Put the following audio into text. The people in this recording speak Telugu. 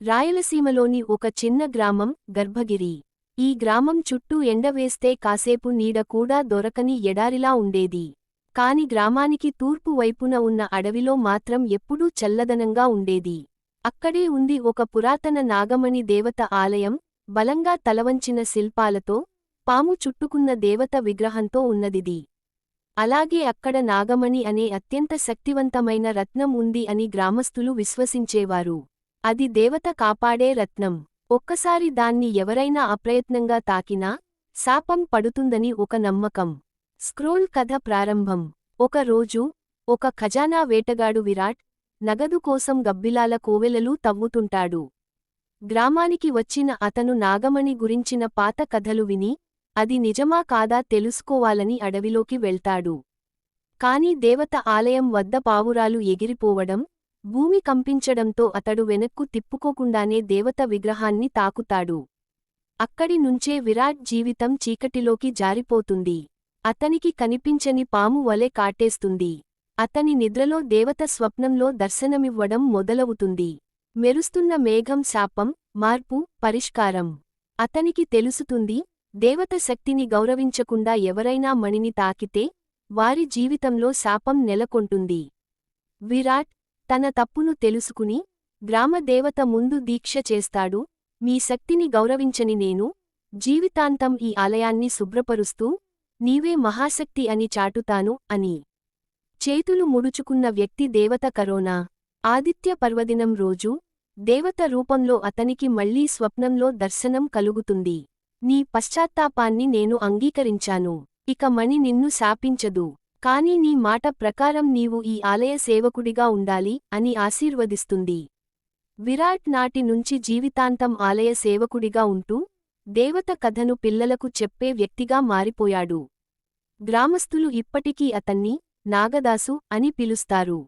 రాయలసీమలోని ఒక చిన్న గ్రామం గర్భగిరి. ఈ గ్రామం చుట్టూ ఎండవేస్తే కాసేపు నీడ కూడా దొరకని ఎడారిలా ఉండేది. కాని గ్రామానికి తూర్పు వైపున ఉన్న అడవిలో మాత్రం ఎప్పుడూ చల్లదనంగా ఉండేది. అక్కడే ఉంది ఒక పురాతన నాగమణి దేవత ఆలయం బలంగా తలవంచిన శిల్పాలతో పాము చుట్టుకున్న దేవత విగ్రహంతో ఉన్నదిది. అలాగే అక్కడ నాగమణి అనే అత్యంత శక్తివంతమైన రత్నం ఉంది అని గ్రామస్థులు విశ్వసించేవారు. అది దేవత కాపాడే రత్నం. ఒక్కసారి దాన్ని ఎవరైనా అప్రయత్నంగా తాకినా శాపం పడుతుందని ఒక నమ్మకం. స్క్రోల్ కథ ప్రారంభం. ఒక రోజు ఒక ఖజానా వేటగాడు విరాట్ నగదు కోసం గబ్బిలాల కోవెలలు తవ్వుతుంటాడు. గ్రామానికి వచ్చిన అతను నాగమణి గురించిన పాత కథలు విని అది నిజమా కాదా తెలుసుకోవాలని అడవిలోకి వెళ్తాడు. కాని దేవత ఆలయం వద్ద పావురాలు ఎగిరిపోవడం భూమి కంపించడంతో అతడు వెనక్కు తిప్పుకోకుండానే దేవత విగ్రహాన్ని తాకుతాడు. అక్కడి నుంచే విరాట్ జీవితం చీకటిలోకి జారిపోతుంది. అతనికి కనిపించని పాము వలె కాటేస్తుంది. అతని నిద్రలో దేవత స్వప్నంలో దర్శనమివ్వడం మొదలవుతుంది. మెరుస్తున్న మేఘం శాపం మార్పు పరిష్కారం. అతనికి తెలుసుతుంది దేవత శక్తిని గౌరవించకుండా ఎవరైనా మణిని తాకితే వారి జీవితంలో శాపం నెలకొంటుంది. విరాట్ తన తప్పును తెలుసుకుని గ్రామదేవత ముందు దీక్ష చేస్తాడు మీ శక్తిని గౌరవించని నేను జీవితాంతం ఈ ఆలయాన్ని శుభ్రపరుస్తూ నీవే మహాశక్తి అని చాటుతాను అని. చేతులు ముడుచుకున్న వ్యక్తి దేవత కరోనా. ఆదిత్య పర్వదినం రోజు దేవత రూపంలో అతనికి మళ్ళీ స్వప్నంలో దర్శనం కలుగుతుంది. నీ పశ్చాత్తాపాన్ని నేను అంగీకరించాను. ఇక మణి నిన్ను శాపించదు. కాని నీ మాట ప్రకారం నీవు ఈ ఆలయ సేవకుడిగా ఉండాలి అని ఆశీర్వదిస్తుంది. విరాట్ నాటి నుంచి జీవితాంతం ఆలయ సేవకుడిగా ఉంటూ దేవత కథను పిల్లలకు చెప్పే వ్యక్తిగా మారిపోయాడు. గ్రామస్థులు ఇప్పటికీ అతన్ని నాగదాసు అని పిలుస్తారు.